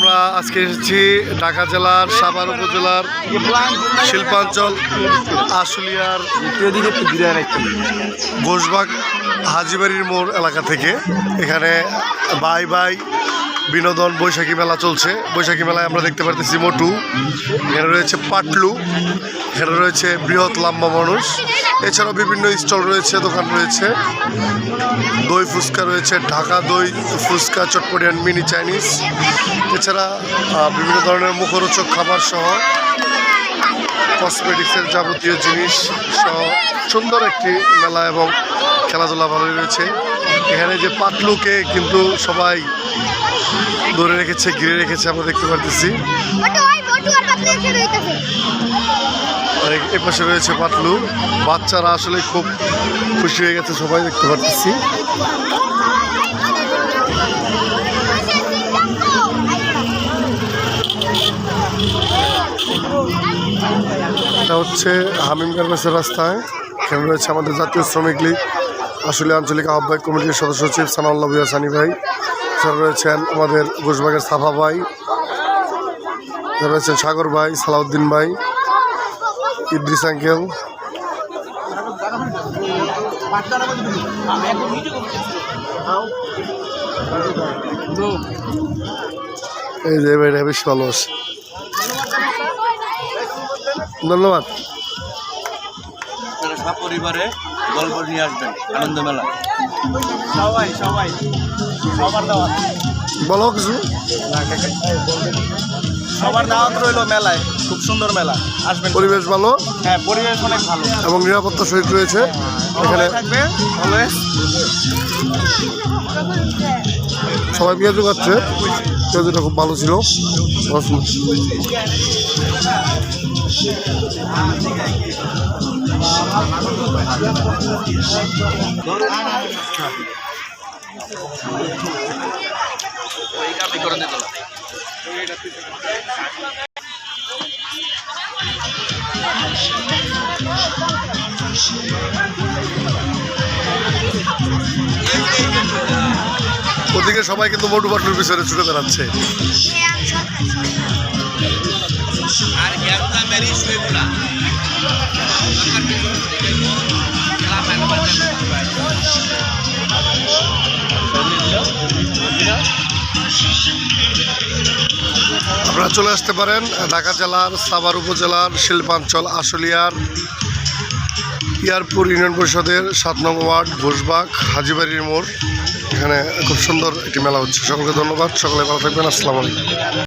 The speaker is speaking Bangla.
আমরা আজকে এসেছি ঢাকা জেলার সাভার উপজেলার শিল্পাঞ্চল আশুলিয়ার ঘোষবাগ হাজিবাড়ির মোড় এলাকা থেকে। এখানে বাই বাই বিনোদন বৈশাখী মেলা চলছে। বৈশাখী মেলায় আমরা দেখতে পারতেছি মোটু এখানে রয়েছে পাটলু এখানে রয়েছে বৃহৎ লাম্বা মানুষ। এছাড়াও বিভিন্ন স্টল রয়েছে, দোকান রয়েছে। দই ফুচকা রয়েছে, ঢাকা দই ফুচকা, চটপটিয়ান মিনি চাইনিজ। এছাড়া বিভিন্ন ধরনের মুখরোচক খাবার সহ কসমেটিক্সের যাবতীয় জিনিস সহ সুন্দর একটি মেলা এবং খেলাধুলা ভালোই রয়েছে। এখানে যে পাতলুকে কিন্তু সবাই ধরে রেখেছে ঘিরে রেখেছে আমরা দেখতে পারতেছি। আর এপাশে রয়েছে পাতলু। বাচ্চারা আসলে খুব খুশি হয়ে গেছে সবাই দেখতে পারতেছি। এটা হচ্ছে হামিম গার্মেন্টসের রাস্তায়। এখানে রয়েছে আমাদের জাতীয় শ্রমিক লীগ আসলে আঞ্চলিক আহ্বায়ক কমিটির সদস্য সচিব সানাউল্লাহ সানি ভাই। এছাড়া রয়েছেন আমাদের ঘোষবাগের সাফা ভাই রয়েছেন সাগর ভাই, সালাউদ্দিন ভাই, ইদ্রিস আঙ্কেল। এই যে ভাইটা বেশ ভালো আছে। ধন্যবাদ। আপনারা সপরিবারে গল্প নিয়ে আসবেন আনন্দ মেলা। সবাই সবাই। সবার দাওয়াত। বলো কিছু। সবার দাওয়াত রইল মেলায় খুব সুন্দর মেলা। আসবেন। পরিবেশ ভালো? হ্যাঁ পরিবেশ অনেক ভালো। এবং নিরাপত্তা সহিত রয়েছে। এখানে সবাই থাকবে অলওয়েজ সবাই পেঁয়াজু খাচ্ছে পেঁয়াজুটা খুব ভালো ছিল। রসুন। ওদিকে সবাই কিন্তু মোটু পাটুর পিছনে ছুটে বেড়াচ্ছে। আর আপনারা চলে আসতে পারেন ঢাকা জেলার সাভার উপজেলার শিল্পাঞ্চল আশুলিয়ার ইয়ারপুর ইউনিয়ন পরিষদের সাত নং ওয়ার্ড ঘোষবাগ হাজিবাড়ির মোড়। এখানে খুব সুন্দর একটি মেলা হচ্ছে। সকলকে ধন্যবাদ। সকলে ভালো থাকবেন। আসসালামু আলাইকুম।